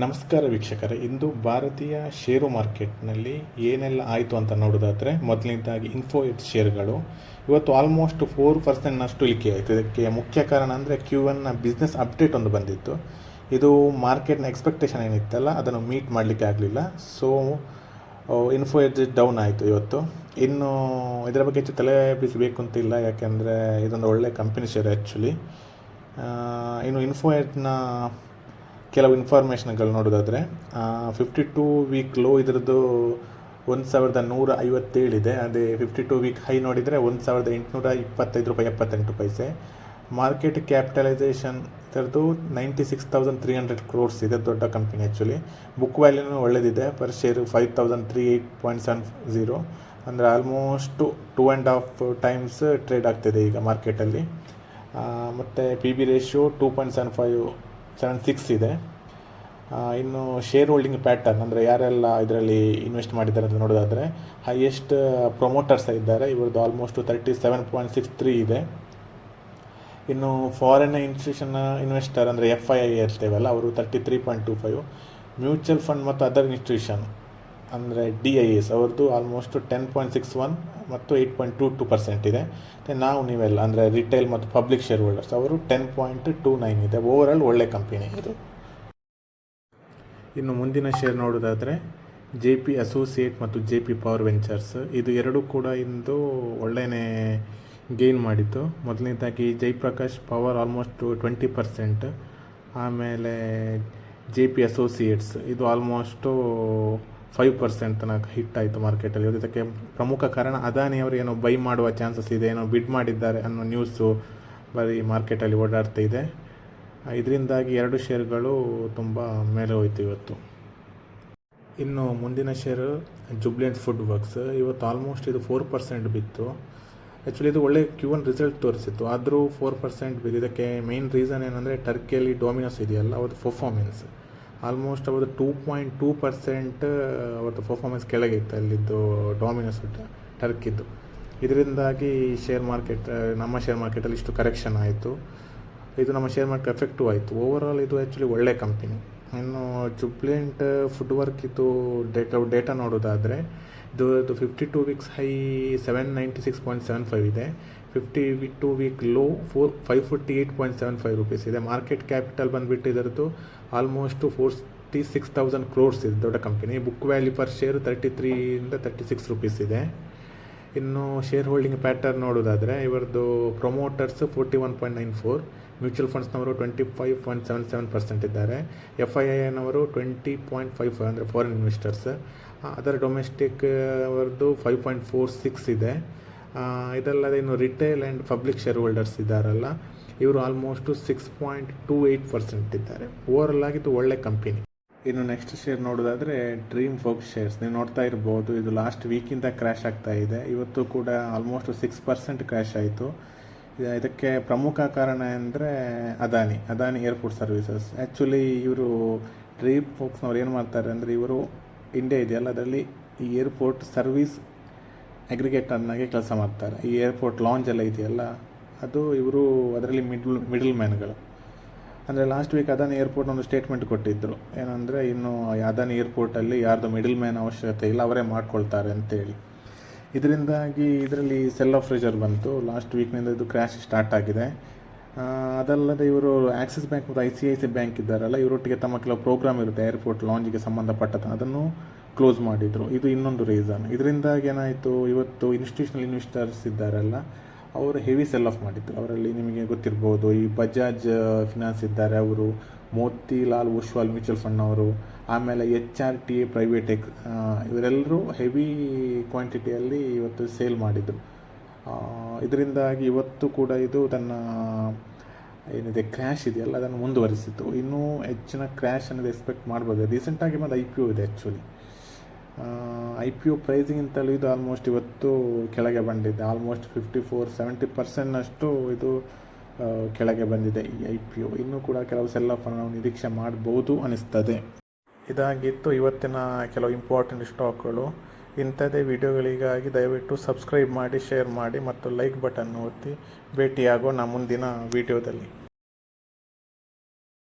ನಮಸ್ಕಾರ ವೀಕ್ಷಕರೇ, ಇಂದು ಭಾರತೀಯ ಷೇರು ಮಾರ್ಕೆಟ್ನಲ್ಲಿ ಏನೆಲ್ಲ ಆಯಿತು ಅಂತ ನೋಡೋದಾದರೆ ಮೊದಲನೇದಾಗಿ ಇನ್ಫೋ ಷೇರುಗಳು ಶೇರ್ಗಳು ಇವತ್ತು ಆಲ್ಮೋಸ್ಟ್ ಫೋರ್ ಪರ್ಸೆಂಟ್ನಷ್ಟು ಇಳಿಕೆ ಆಯಿತು. ಇದಕ್ಕೆ ಮುಖ್ಯ ಕಾರಣ ಅಂದರೆ ಕ್ಯೂ ಎನ್ನ ಬಿಸ್ನೆಸ್ ಅಪ್ಡೇಟ್ ಒಂದು ಬಂದಿತ್ತು. ಇದು ಮಾರ್ಕೆಟ್ನ ಎಕ್ಸ್ಪೆಕ್ಟೇಷನ್ ಏನಿತ್ತಲ್ಲ, ಅದನ್ನು ಮೀಟ್ ಮಾಡಲಿಕ್ಕೆ ಆಗಲಿಲ್ಲ. ಸೊ ಇನ್ಫೋ ಡೌನ್ ಆಯಿತು ಇವತ್ತು. ಇನ್ನು ಇದರ ಬಗ್ಗೆ ಹೆಚ್ಚು ತಲೆ ಬಿಸಬೇಕು ಅಂತಿಲ್ಲ ಯಾಕೆಂದರೆ ಇದೊಂದು ಒಳ್ಳೆ ಕಂಪನಿ ಶೇರ್ ಆ್ಯಕ್ಚುಲಿ ಇನ್ನು ಇನ್ಫೋ ಎಡ್ನ ಕೆಲವು ಇನ್ಫಾರ್ಮೇಷನ್ಗಳು ನೋಡೋದಾದರೆ ಫಿಫ್ಟಿ ಟೂ ವೀಕ್ ಲೋ ಇದರದ್ದು ಒಂದು ಸಾವಿರದ ನೂರ ಐವತ್ತೇಳಿದೆ ಅದೇ ಫಿಫ್ಟಿ ಟೂ ವೀಕ್ ಹೈ ನೋಡಿದರೆ ಒಂದು ಸಾವಿರದ ಎಂಟುನೂರ ಇಪ್ಪತ್ತೈದು ರೂಪಾಯಿ, ಎಪ್ಪತ್ತೆಂಟು ಪೈಸೆ. ಮಾರ್ಕೆಟ್ ಕ್ಯಾಪಿಟಲೈಸೇಷನ್ ಇದರದ್ದು ninety six thousand three hundred crores ಇದೆ ದೊಡ್ಡ ಕಂಪನಿ ಆ್ಯಕ್ಚುಲಿ ಬುಕ್ ವ್ಯಾಲ್ಯೂನೂ ಒಳ್ಳೆದಿದೆ. Per share five thousand three eight point seven zero ಅಂದರೆ almost two and half times trade ಆಗ್ತಿದೆ ಈಗ ಮಾರ್ಕೆಟಲ್ಲಿ ಮತ್ತು P B ratio two point seven five seven six ಇದೆ. ಇನ್ನು ಶೇರ್ ಹೋಲ್ಡಿಂಗ್ ಪ್ಯಾಟರ್ನ್ ಅಂದರೆ ಯಾರೆಲ್ಲ ಇದರಲ್ಲಿ ಇನ್ವೆಸ್ಟ್ ಮಾಡಿದ್ದಾರೆ ಅಂತ ನೋಡೋದಾದರೆ ಹೈಯೆಸ್ಟ್ ಪ್ರೊಮೋಟರ್ಸ್ ಇದ್ದಾರೆ. ಇವ್ರದ್ದು almost thirty seven point six three ಇದೆ. ಇನ್ನು ಫಾರಿನ್ ಇನ್ಸ್ಟಿಟ್ಯೂಷನ್ ಇನ್ವೆಸ್ಟರ್ ಅಂದರೆ ಎಫ್ ಐ ಐ ಇರ್ತೇವಲ್ಲ ಅವರು thirty three point two five mutual fund ಮತ್ತು ಅದರ್ ಇನ್ಸ್ಟಿಟ್ಯೂಷನ್ ಅಂದರೆ ಡಿ ಐ ಎಸ್ ಅವ್ರದ್ದು almost ten point six one ಮತ್ತು eight point two two percent ಇದೆ. ನಾವು ನೀವೆಲ್ಲ ಅಂದರೆ ರಿಟೇಲ್ ಮತ್ತು ಪಬ್ಲಿಕ್ ಶೇರ್ ಹೋಲ್ಡರ್ಸ್ ಅವರು ಟೆನ್ ಪಾಯಿಂಟ್ ಟು ನೈನ್ ಇದೆ. ಓವರಾಲ್ ಒಳ್ಳೆ ಕಂಪನಿ ಇದು. ಇನ್ನು ಮುಂದಿನ ಶೇರ್ ನೋಡೋದಾದರೆ ಜೆ ಪಿ ಅಸೋಸಿಯೇಟ್ ಮತ್ತು ಜೆ ಪಿ ಪವರ್ ವೆಂಚರ್ಸ್ ಇದು ಎರಡೂ ಕೂಡ ಇಂದು ಒಳ್ಳೆಯೇ ಗೇನ್ ಮಾಡಿತ್ತು. ಮೊದಲನೇದಾಗಿ Jaiprakash power almost twenty percent ಆಮೇಲೆ ಜೆ ಪಿ ಅಸೋಸಿಯೇಟ್ಸ್ ಇದು ಆಲ್ಮೋಸ್ಟು ಫೈವ್ ಪರ್ಸೆಂಟ್ ತನಕ ಹಿಟ್ ಆಯಿತು ಮಾರ್ಕೆಟಲ್ಲಿ ಇದಕ್ಕೆ ಪ್ರಮುಖ ಕಾರಣ ಅದಾನಿ ಅವರು ಏನೋ ಬೈ ಮಾಡುವ ಚಾನ್ಸಸ್ ಇದೆ, ಏನೋ ಬಿಡ್ ಮಾಡಿದ್ದಾರೆ ಅನ್ನೋ ನ್ಯೂಸು ಬರೀ ಮಾರ್ಕೆಟಲ್ಲಿ ಓಡಾಡ್ತಾ ಇದೆ. ಇದರಿಂದಾಗಿ ಎರಡು ಶೇರ್ಗಳು ತುಂಬ ಮೇಲೆ ಹೋಯ್ತು ಇವತ್ತು. ಇನ್ನು ಮುಂದಿನ ಶೇರು ಜುಬ್ಲೆಂಟ್ ಫುಡ್ ವರ್ಕ್ಸ್ ಇವತ್ತು ಆಲ್ಮೋಸ್ಟ್ ಇದು ಫೋರ್ ಪರ್ಸೆಂಟ್ ಬಿತ್ತು. ಆ್ಯಕ್ಚುಲಿ ಇದು ಒಳ್ಳೆ ಕ್ಯೂ ಒನ್ ರಿಸಲ್ಟ್ ತೋರಿಸಿತ್ತು. ಆದರೂ ಫೋರ್ ಪರ್ಸೆಂಟ್ ಬಿದ್ದು ಇದಕ್ಕೆ ಮೇನ್ ರೀಸನ್ ಏನಂದರೆ ಟರ್ಕಿಯಲ್ಲಿ ಡೊಮಿನೋಸ್ ಇದೆಯಲ್ಲ, ಅವ್ರದ್ದು ಪರ್ಫಾರ್ಮೆನ್ಸ್ ಆಲ್ಮೋಸ್ಟ್ ಅವ್ರದ್ದು ಟೂ ಪಾಯಿಂಟ್ ಟೂ ಪರ್ಸೆಂಟ್ ಅವ್ರದ್ದು ಪರ್ಫಾರ್ಮೆನ್ಸ್ ಕೆಳಗಿತ್ತು, ಅಲ್ಲಿದ್ದು ಡಾಮಿನೋಸ್ ಟರ್ಕಿದ್ದು ಇದರಿಂದಾಗಿ ಶೇರ್ ಮಾರ್ಕೆಟ್ ನಮ್ಮ ಶೇರ್ ಮಾರ್ಕೆಟಲ್ಲಿ ಇಷ್ಟು ಕರೆಕ್ಷನ್ ಆಯಿತು. ಇದು ನಮ್ಮ ಶೇರ್ ಮಾರ್ಕೆಟ್ ಎಫೆಕ್ಟಿವ್ ಆಯಿತು. ಓವರಾಲ್ ಇದು ಆ್ಯಕ್ಚುಲಿ ಒಳ್ಳೆ ಕಂಪನಿ ಇನ್ನು ಜುಬ್ಲೆಂಟ್ ಫುಡ್ ವರ್ಕ್ ಇದು ಡೇಟಾ ಡೇಟಾ ನೋಡೋದಾದರೆ, ಇದು ಇದು fifty two weeks high seven ninety six point seven five ಇದೆ. Fifty V two week low four five forty eight point seven five rupees ಇದೆ. Market capital ಬಂದುಬಿಟ್ಟು ಇದರದ್ದು almost forty six thousand crores ಇದೆ ದೊಡ್ಡ company book value per share thirty ತ್ರೀಯಿಂದ thirty six rupees ಇದೆ. ಇನ್ನು share holding pattern ನೋಡೋದಾದರೆ, ಇವರದ್ದು promoters forty one point nine four mutual ಫಂಡ್ಸ್ನವರು twenty five point seven seven percent ಇದ್ದಾರೆ F I I ಎನ್ನವರು twenty point five five ಅಂದರೆ foreign investors ಅದರ domestic ಅವರದ್ದು five point four six ಇದೆ. ಇದಲ್ಲದೆ ಇನ್ನು retail and public share holders ಇದ್ದಾರಲ್ಲ, ಇವರು almost six point two eight percent ಇದ್ದಾರೆ. ಓವರಲ್ ಆಗಿ ಇದು ಒಳ್ಳೆ ಕಂಪನಿ ಇನ್ನು ನೆಕ್ಸ್ಟ್ ಶೇರ್ ನೋಡೋದಾದರೆ ಡ್ರೀಮ್ ಫೋಕ್ ಶೇರ್ಸ್ ನೀವು ನೋಡ್ತಾ ಇರ್ಬೋದು, ಇದು ಲಾಸ್ಟ್ ವೀಕಿಂದ ಕ್ರ್ಯಾಶ್ ಆಗ್ತಾ ಇದೆ. ಇವತ್ತು ಕೂಡ ಆಲ್ಮೋಸ್ಟ್ ಸಿಕ್ಸ್ ಪರ್ಸೆಂಟ್ ಕ್ರ್ಯಾಶ್ ಆಯಿತು. ಇದಕ್ಕೆ ಪ್ರಮುಖ ಕಾರಣ ಅಂದರೆ Adani Adani airport services actually ಇವರು ಡ್ರೀಪ್ ಫೋಕ್ಸ್ನವ್ರು ಏನು ಮಾಡ್ತಾರೆ ಅಂದರೆ ಇವರು ಇಂಡಿಯಾ ಇದೆಯಲ್ಲ, ಅದರಲ್ಲಿ ಈ ಏರ್ಪೋರ್ಟ್ ಸರ್ವಿಸ್ ಅಗ್ರಿಗೇಟರ್ನಾಗೆ ಕೆಲಸ ಮಾಡ್ತಾರೆ. ಈ ಏರ್ಪೋರ್ಟ್ ಲಾಂಚ್ ಎಲ್ಲ ಇದೆಯಲ್ಲ, ಅದು ಇವರು ಅದರಲ್ಲಿ ಮಿಡ್ಲ್ ಮಿಡಲ್ ಮ್ಯಾನ್ಗಳು ಅಂದರೆ ಲಾಸ್ಟ್ ವೀಕ್ ಅದಾನಿ ಏರ್ಪೋರ್ಟ್ ಒಂದು ಸ್ಟೇಟ್ಮೆಂಟ್ ಕೊಟ್ಟಿದ್ದರು ಏನಂದರೆ, ಇನ್ನು ಅದಾನಿ ಏರ್ಪೋರ್ಟಲ್ಲಿ ಯಾರ್ದು ಮಿಡಲ್ ಮ್ಯಾನ್ ಅವಶ್ಯಕತೆ ಇಲ್ಲ, ಅವರೇ ಮಾಡ್ಕೊಳ್ತಾರೆ ಅಂತೇಳಿ. ಇದರಿಂದಾಗಿ ಇದರಲ್ಲಿ ಸೆಲ್ ಆಫ್ ರೆಜರ್ ಬಂತು. ಲಾಸ್ಟ್ ವೀಕ್ನಿಂದ ಇದು ಕ್ರ್ಯಾಶ್ ಸ್ಟಾರ್ಟ್ ಆಗಿದೆ. ಅದಲ್ಲದೆ ಇವರು ಆಕ್ಸಿಸ್ ಬ್ಯಾಂಕ್ ಮತ್ತು I C I C bank ಇದ್ದಾರಲ್ಲ, ಇವರೊಟ್ಟಿಗೆ ತಮ್ಮ ಕೆಲವು ಪ್ರೋಗ್ರಾಮ್ ಇರುತ್ತೆ ಏರ್ಪೋರ್ಟ್ ಲಾಂಜಿಗೆ ಸಂಬಂಧಪಟ್ಟ ಅದನ್ನು ಕ್ಲೋಸ್ ಮಾಡಿದರು. ಇದು ಇನ್ನೊಂದು ರೀಸನ್ ಇದರಿಂದಾಗಿ ಏನಾಯಿತು? ಇವತ್ತು ಇನ್ಸ್ಟಿಟ್ಯೂಷನಲ್ ಇನ್ವೆಸ್ಟರ್ಸ್ ಇದ್ದಾರಲ್ಲ, ಅವರು ಹೆವಿ ಸೆಲ್ ಆಫ್ ಮಾಡಿದ್ರು. ಅವರಲ್ಲಿ ನಿಮಗೆ ಗೊತ್ತಿರ್ಬೋದು, ಈ ಬಜಾಜ್ ಫಿನಾನ್ಸ್ ಇದ್ದಾರೆ, ಅವರು ಮೋತಿಲಾಲ್ ಓಶ್ವಾಲ್ ಮ್ಯೂಚುವಲ್ ಫಂಡ್ನವರು ಆಮೇಲೆ H R T A private ಎಕ್ ಇವರೆಲ್ಲರೂ ಹೆವಿ ಕ್ವಾಂಟಿಟಿಯಲ್ಲಿ ಇವತ್ತು ಸೇಲ್ ಮಾಡಿದರು. ಇದರಿಂದಾಗಿ ಇವತ್ತು ಕೂಡ ಇದು ತನ್ನ, ಏನಿದೆ, ಕ್ರ್ಯಾಶ್ ಇದೆಯಲ್ಲ, ಅದನ್ನು ಮುಂದುವರಿಸಿತು. ಇನ್ನೂ ಹೆಚ್ಚಿನ ಕ್ರ್ಯಾಶ್ ಅನ್ನೋದು ಎಕ್ಸ್ಪೆಕ್ಟ್ ಮಾಡ್ಬೋದು. ರೀಸೆಂಟಾಗಿ ಮತ್ತು ಐ ಪಿ ಒ ಇದೆ ಆ್ಯಕ್ಚುಲಿ ಐ ಪಿ ಒ ಪ್ರೈಸಿಗಿಂತಲೂ ಇದು ಆಲ್ಮೋಸ್ಟ್ ಇವತ್ತು ಕೆಳಗೆ ಬಂದಿದೆ. ಆಲ್ಮೋಸ್ಟ್ ಫಿಫ್ಟಿ ಫೋರ್, ಸೆವೆಂಟಿ ಪರ್ಸೆಂಟ್ನಷ್ಟು ಇದು ಕೆಳಗೆ ಬಂದಿದೆ ಈ ಐ ಪಿ ಒ. ಇನ್ನೂ ಕೂಡ ಕೆಲವು ಸೆಲ್ ಆಫ್ ನಾವು ನಿರೀಕ್ಷೆ ಮಾಡಬಹುದು ಅನಿಸ್ತದೆ. ಇದಾಗಿತ್ತು ಇವತ್ತಿನ ಕೆಲವು ಇಂಪಾರ್ಟೆಂಟ್ ಸ್ಟಾಕ್ಗಳು ಇಂಥದ್ದೇ ವಿಡಿಯೋಗಳಿಗಾಗಿ ದಯವಿಟ್ಟು ಸಬ್ಸ್ಕ್ರೈಬ್ ಮಾಡಿ ಶೇರ್ ಮಾಡಿ ಮತ್ತು ಲೈಕ್ ಬಟನ್ ಒತ್ತಿ. ಭೇಟಿಯಾಗೋಣ ಮುಂದಿನ ವಿಡಿಯೋದಲ್ಲಿ.